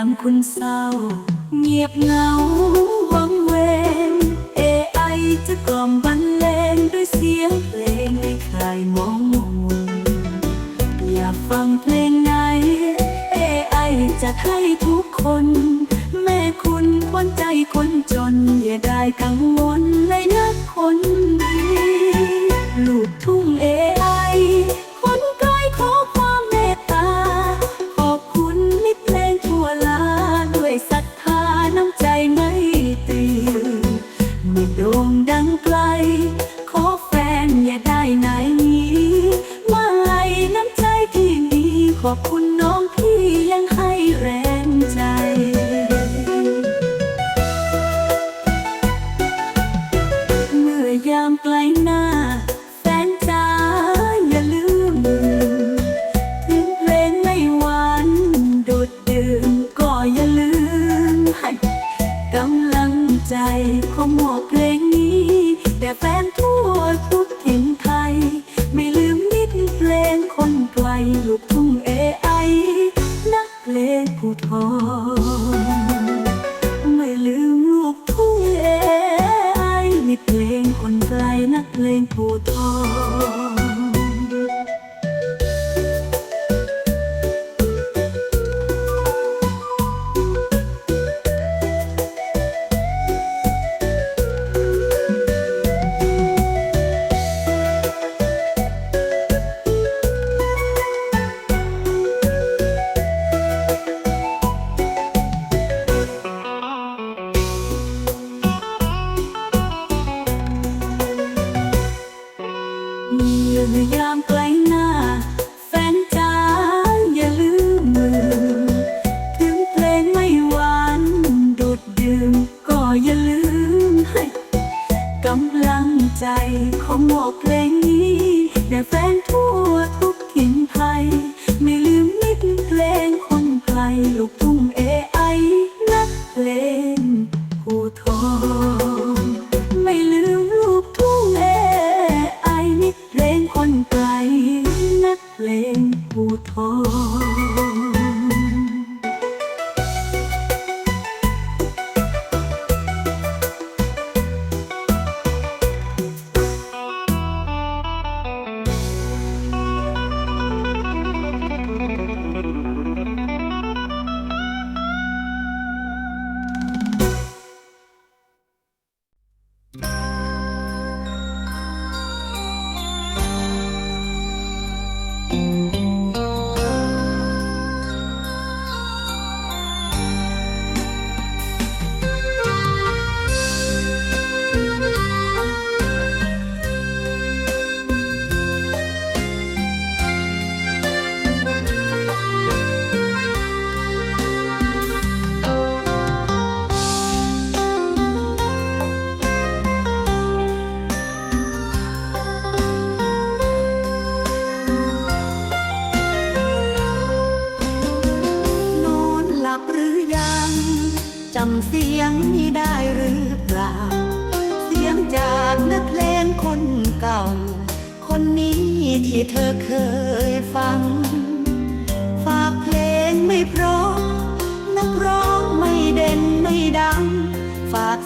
ามคุณเศร้า เงียบเหงาวังเวงเอไอจะกล่อมบรรเลงด้วยเสียงเพลงให้คลายมองมัวอยากฟังเพลงไหน AI จะให้ทุกคน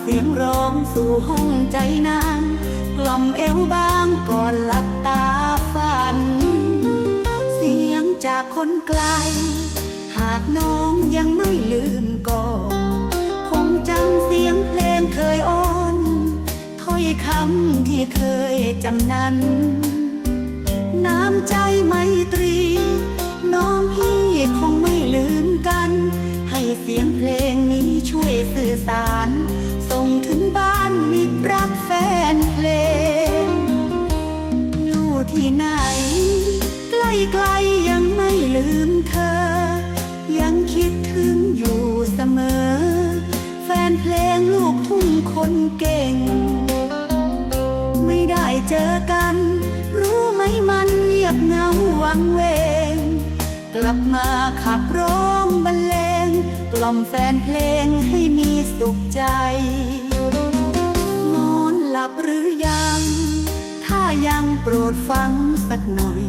เสียงร้องสู่ห้องใจนางกล่อมเอวบางก่อนหลับตาฝัน เสียงจากคนไกล หากน้องยังไม่ลืมก่อน คงจำเสียงเพลงเคยอ้อนถ้อยคำที่เคยจำนั้น น้ำใจไมตรี น้องพี่คงไม่ลืมกัน ให้เสียงเพลงนี้ช่วยสื่อสาร มิตรรักแฟนเพลงอยู่ที่ไหน ใกล้ๆยังไม่ลืมเธอ ยังคิดถึงอยู่เสมอ แฟนเพลงลูกทุ่งคนเก่ง ไม่ได้เจอกัน รู้ไหมมันเงียบเหงาวังเวง กลับมาขับร้องบันเลง กล่อมแฟนเพลงให้มีสุขใจ บหรือยัง ถ้ายังโปรดฟังสักหน่อย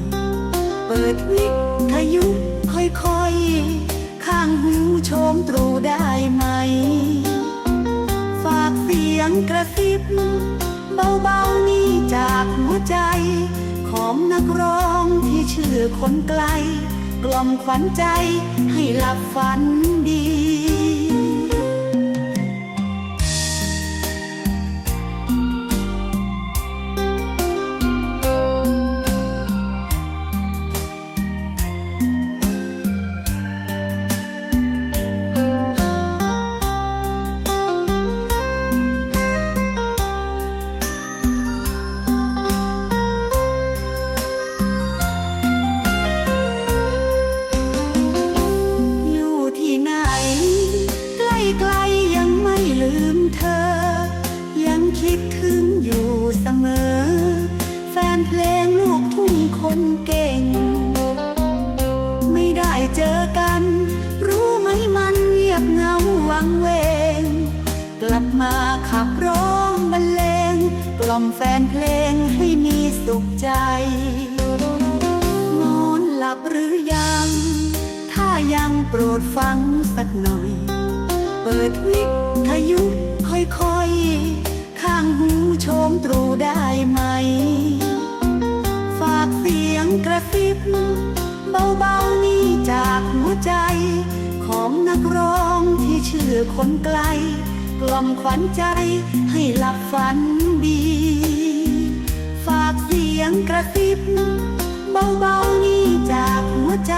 เปิดวิทยุค่อยๆ ข้างหูชมตรูได้ไหม ฝากเสียงกระซิบ เบาๆนี้จากหัวใจ ของนักร้องที่ชื่อคนไกล กล่อมขวัญใจให้หลับฝันดี ร้องบรรเลง กล่อมแฟนเพลงให้มีสุขใจ นอนหลับหรือยัง ถ้ายังโปรดฟังสักหน่อย เปิดวิทยุค่อยๆ ข้างหูชมตรูได้ไหม ฝากเสียงกระซิบ เบาๆนี้จากหัวใจ ของนักร้องที่ชื่อคนไกล กล่อมขวัญใจให้หลับฝันดี ฝากเสียงกระซิบ เบาๆนี้จากหัวใจ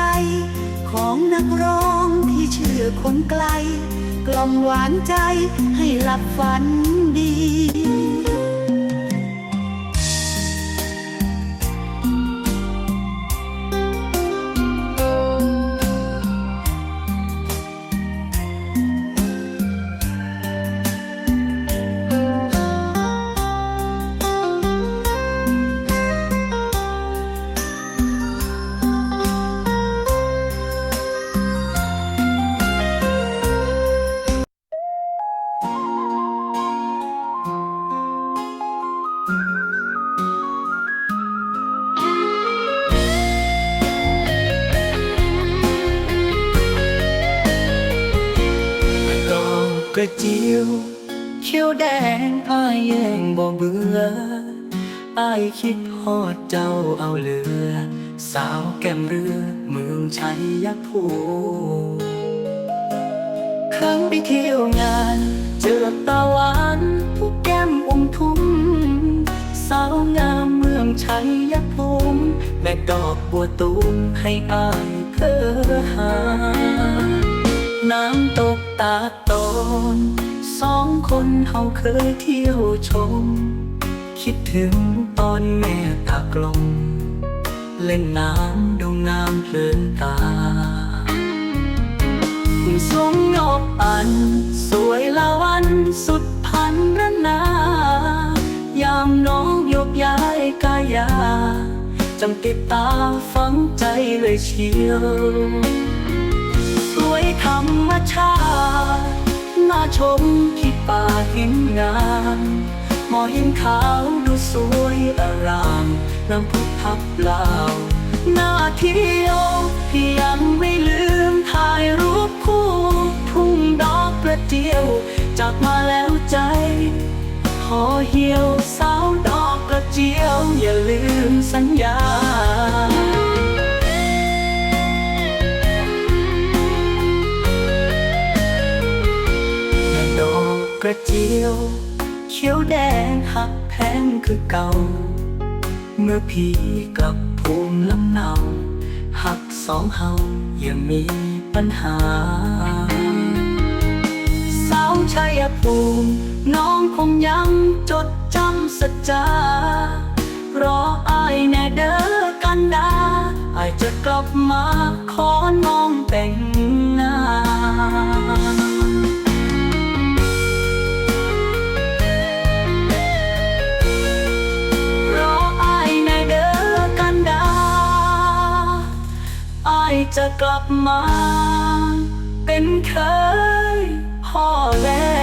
ของนักร้องที่ชื่อคนไกล กล่อมหวานใจให้หลับฝันดี บ่เบื่ออายคิดฮอดเจ้าเอาเหลือ สาวแก้มเรือเมืองชัยยภูมิครั้งไปเที่ยวงาน เจอตาหวานผู้แก้มอมทุ่มสาวงามเมืองชัยภูมิแม่ดอกบัวตูมให้อายเธอหา น้ำตกตาดตน สองคนเฮาเคยเที่ยวชม คิดถึงตอนแม่ตักลงเล่นน้ำดูงามเพลินตาสงนกอัน สวยละวันสุดพันรนายามน้องยกย้ายกายาจำติดตาฝังใจเลยเชียว สวยธรรมชาติ น่าชมที่ป่าหินงามมอหินขาวดูสวยอารามน้ำพุทับลาวน่าเที่ยวที่ยังไม่ลืมถ่ายรูปคู่ทุ่งดอกกระเจียวจากมาแล้วใจขอเหี่ยวสาวดอกกระเจียวอย่าลืมสัญญา กระเจียว เขียวแดงหักแพงคือเก่า เมื่อพี่กลับภูมิลำเนาหักสองเฮายังมีปัญหา สาวชัยภูมิน้องคงยังจดจำสัจจารออายแน่เด้อกันดาอายจะกลับมาขอน้องแต่งงาน จะกลับมา เป็นเคยพ่อแล้ว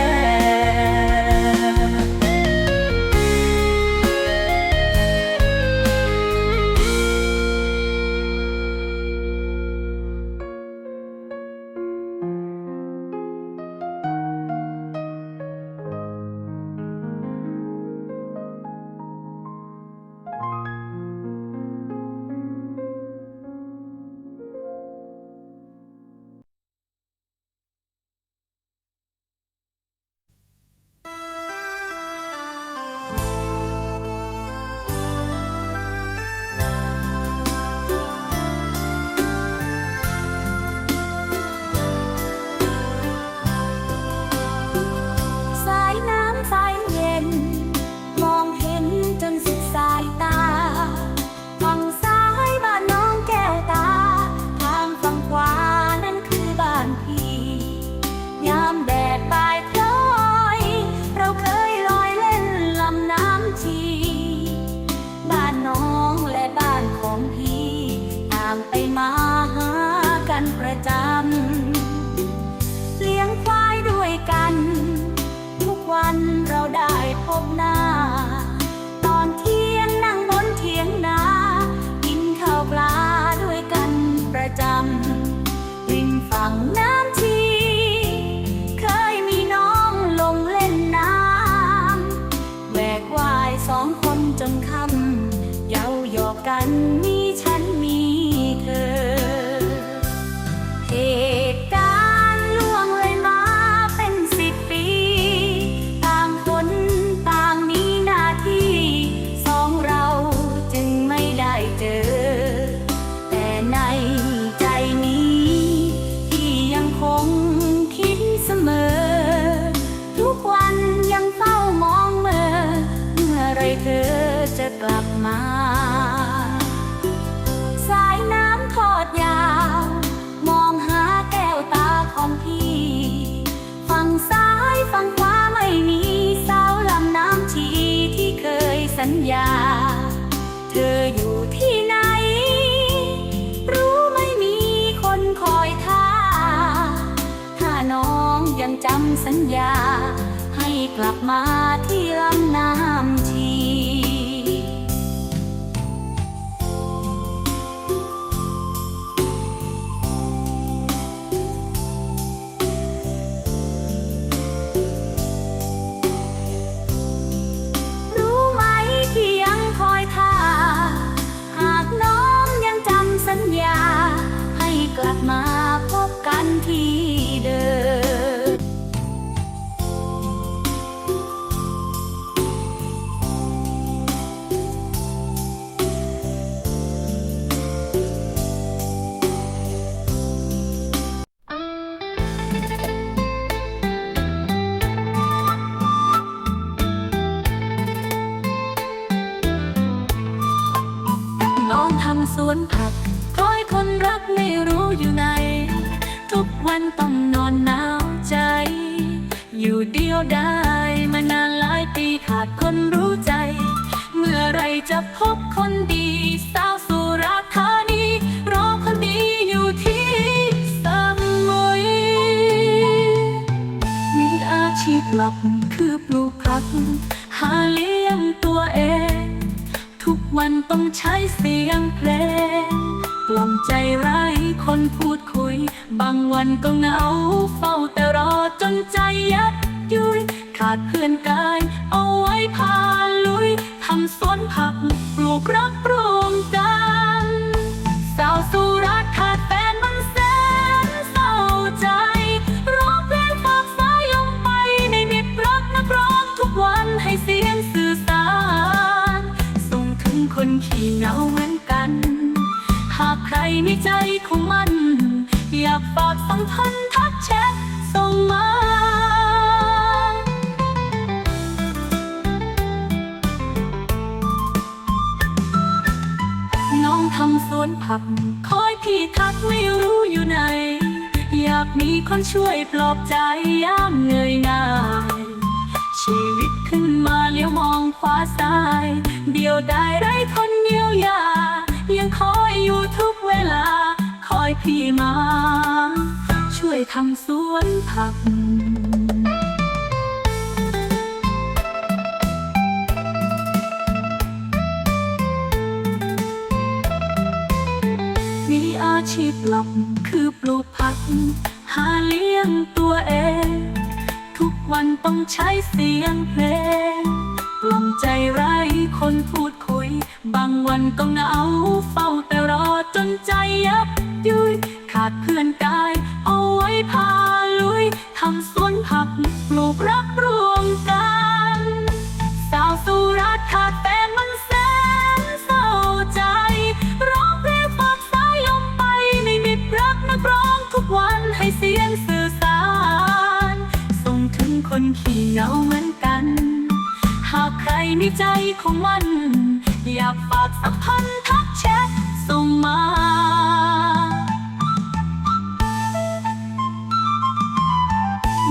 กัน จำสัญญา ให้กลับมาที่ลำน้ำ ล่อมใจไร้คนพูดคุย บางวันก็เหงาเฝ้าแต่รอจนใจยัดยุยขาดเพื่อนกายเอาไว้พาลุยทำสวนผักปลูกรักรวมกันสาวสุราษฎร์ขาดแฟนมันแสนเศร้าใจร้องเพลงฝากสายลงไปในมิตรรักนักร้องทุกวันให้เสียงสื่อสารส่งถึงคนขี้เหงา ในใจของมัน อยากฝากสัมพันธ์ทักแชทส่งมาน้องทำสวนผัก คอยพี่ทักไม่รู้อยู่ไหน อยากมีคนช่วยปลอบใจยามเหนื่อยหน่ายชีวิตขึ้นมาเลี้ยวมองขวาซ้าย เดียวได้ไรคนเยียวยา ยังคอยอยู่ทุกเวลา คอยพี่มา ช่วยทำสวนผักมีอาชีพหลักคือปลูกผัก หาเลี้ยงตัวเอง ทุกวันต้องใช้เสียงเพลง กล่อมใจไร้คนพูดค บางวันก็เหงาเฝ้าแต่รอจนใจยับยุยขาดเพื่อนกาย เอาไว้พาลุยทำสวนผักปลูกรักรวมกัน สาวสุราษฎร์ขาดแฟนมันแสนเศร้าใจ ร้องเพลงฝากสายลมไปในมิตรรักนักร้องทุกวันให้เสียงสื่อสาร ส่งถึงคนขี้เหงาเหมือนกัน หากใครในใจของมัน อยากฝากสัมพันธ์ทักแชทส่งมา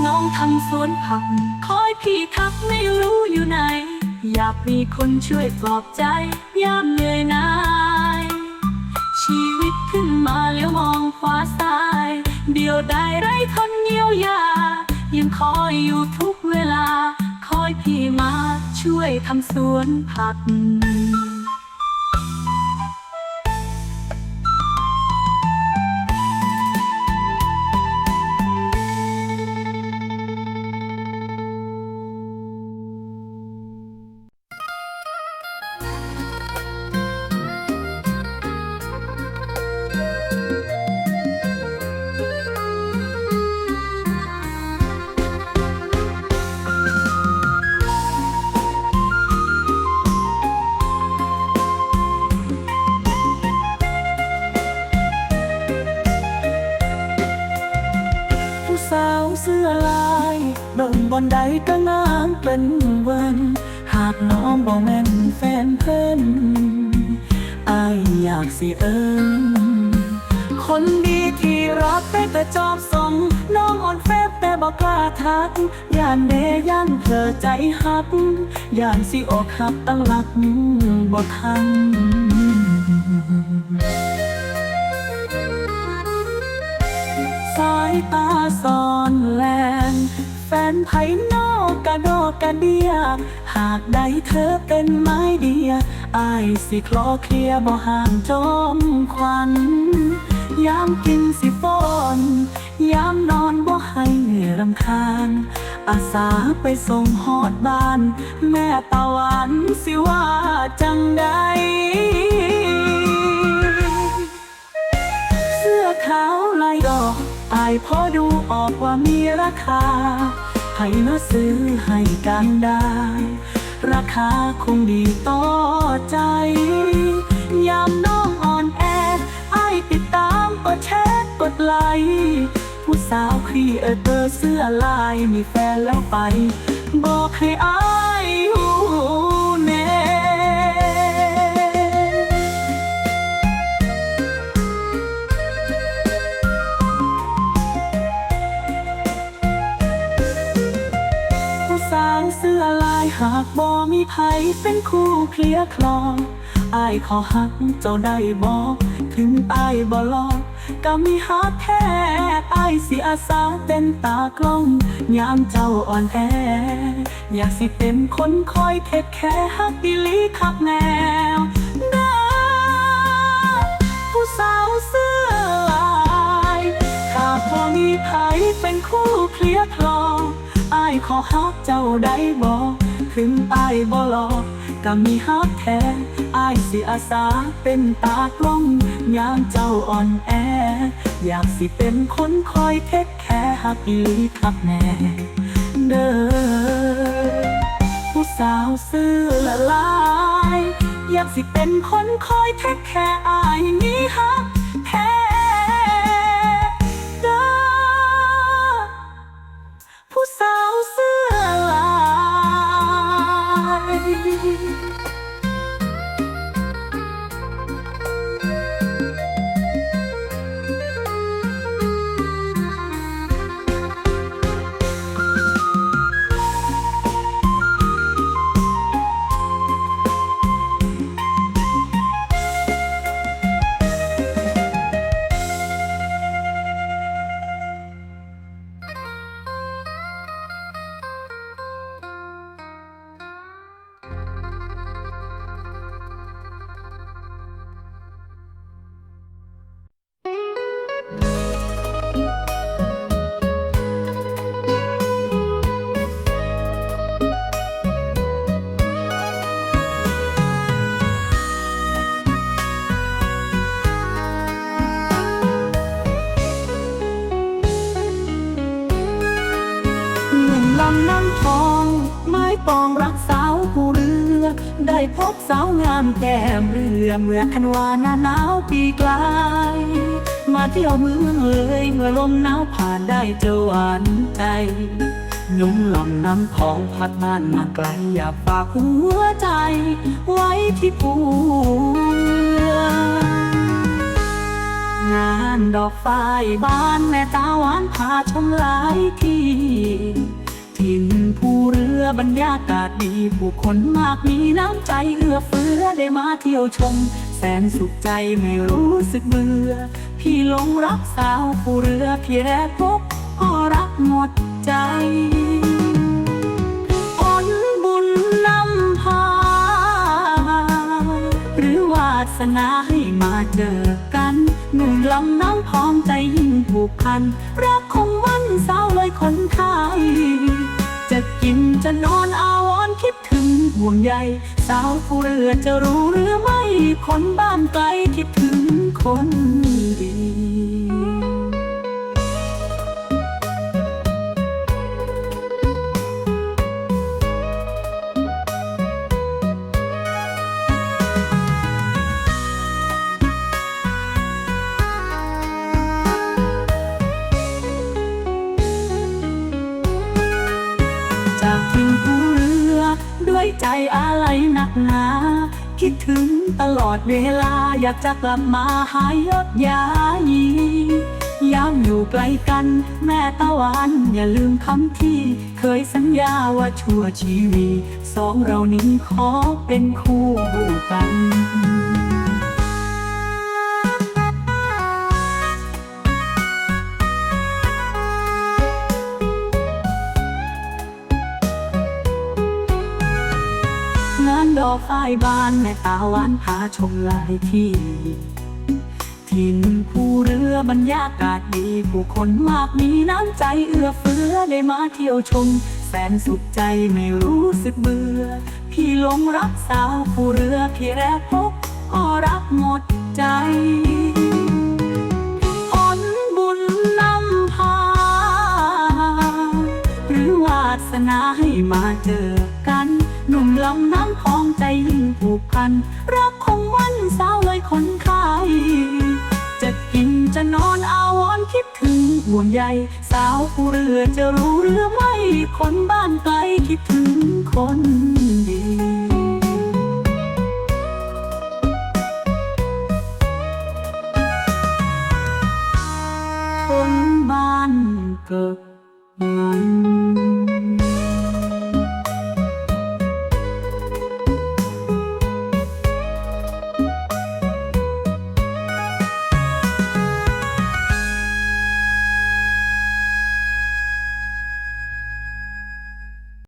น้องทำสวนผัก คอยพี่ทักไม่รู้อยู่ไหน อยากมีคนช่วยปลอบใจยามเหนื่อยนาย ชีวิตขึ้นมาแล้วมองขวาซ้าย เดียวได้ไรคนเยียวยา ยังคอยอยู่ทุกเวลา คอยพี่มา ช่วยทำสวนผัก เสื้อลายเบิ่งบอนใดก็งามเป็นวันหากน้องบ่แม่นแฟนเพิ่นอายอยากสิเอิ้นคนดีที่รักได้แต่จอบส่งน้องอ่อนแฟบแต่บบอกกล้าทักย่านเดย่านเธอใจหักย่านสิอกหักตั้งหลักบ่ทันายตาซ่อนแลนแฟนไผนอกกระดอกกระเดีย หากได้เธอเป็นไม้เดียอายสิคลอเคลียบ่ห่างจอมควันยามกินสิฟอนยามนอนบ่ให้เหนื่อยรำคาญ อาสาไปส่งหอดบ้าน แม่ตะวันสิว่าจังใดเสื้อขาวลายดอก อายพอดูออกว่ามีราคา ให้มาซื้อให้กันได้ ราคาคงดีต่อใจ ยามน้องอ่อนแออายติดตามกดแชร์กดไลค์ผู้สาวครีเอเตอร์เสื้อลายมีแฟนแล้วไป บอกให้อาย หากบ่มีไผเป็นคู่เคลียคลองอายขอหักเจ้าได้บอกถึงอายบ่รอกก็มีหักแท้อายสิอาสาเป็นตากล้องยามเจ้าอ่อนแอ อยากสิเป็นคนคอยเทคแค่หักอีลีคักแนวเด้ผู้สาวเสื้อลายหากบ่มีไผเป็นคู่เคลียคลองอายขอฮักเจ้าได้บอก ถึงอายบ่หลอกก็มีฮักแท้อายสิอาสาเป็นตากล้องยามเจ้าอ่อนแอ อยากสิเป็นคนคอยเทคแค่ฮักอีฮักแน่เด้อผู้สาวเสื้อละลาย อยากสิเป็นคนคอยเทคแค่อายมีฮัก สาวงามแก้มเรือเมื่อคันวาหน้าหนาวปีกลาย มาเที่ยวเมืองเลยเมื่อลมหนาวผ่านได้เจอหวานใจนุ่มลำน้ำทองพัดบ้านมาไกลอย่ากฝากหัวใจ ไว้ที่ภูงานดอกฝ้ายบานแม่ตาหวานพาชมหลายที่ ถิ่นผู้เรือบรรยากาศดีผู้คนมากมีน้ำใจเอื้อเฟื้อได้มาเที่ยวชม แสนสุขใจไม่รู้สึกเบื่อ พี่หลงรักสาวผู้เรือพี่แรกพบก็รักหมดใจผลบุญนำพาหรือวาสนาให้มาเจอกันหนุ่มลำน้ำพร้อมใจยิ่งผูกพัน รักคงวันเศร้าเลยคนไท ห่สาวผู้เรือจะรู้หรือไม่ คนบ้านไกลคิดถึงคนดี ใจอะไรหนักหนา คิดถึงตลอดเวลาอยากจะกลับมาหายยดยายียามอยู่ไกลกัน แม่ตะวันอย่าลืมคำที่ เคยสัญญาว่าชั่วชีวิตสองเรานี้ขอเป็นคู่กัน ฝ้ายบานแม่ตาวานพาชมหลายที่ทินผู้เรือบรรยากาศดี ผู้คนมากมีน้ำใจเอื้อเฟื้อได้มาเที่ยวชม แสนสุขใจไม่รู้สึกเบื่อ พี่หลงรักสาวผู้เรือพี่แรกพบก็รักหมดใจผลบุญนำพาหรือวาสนาให้มาเจอกัน หนุ่มลำน้ำคลองใจยิ่งผูกพัน รักคงวันสาวเลยคนไข้จะกินจะนอนอาวรณ์คิดถึงห่วงใยสาวผู้เรือจะรู้หรือไม่คนบ้านไกลคิดถึงคนดีคนบ้านเกิดงาน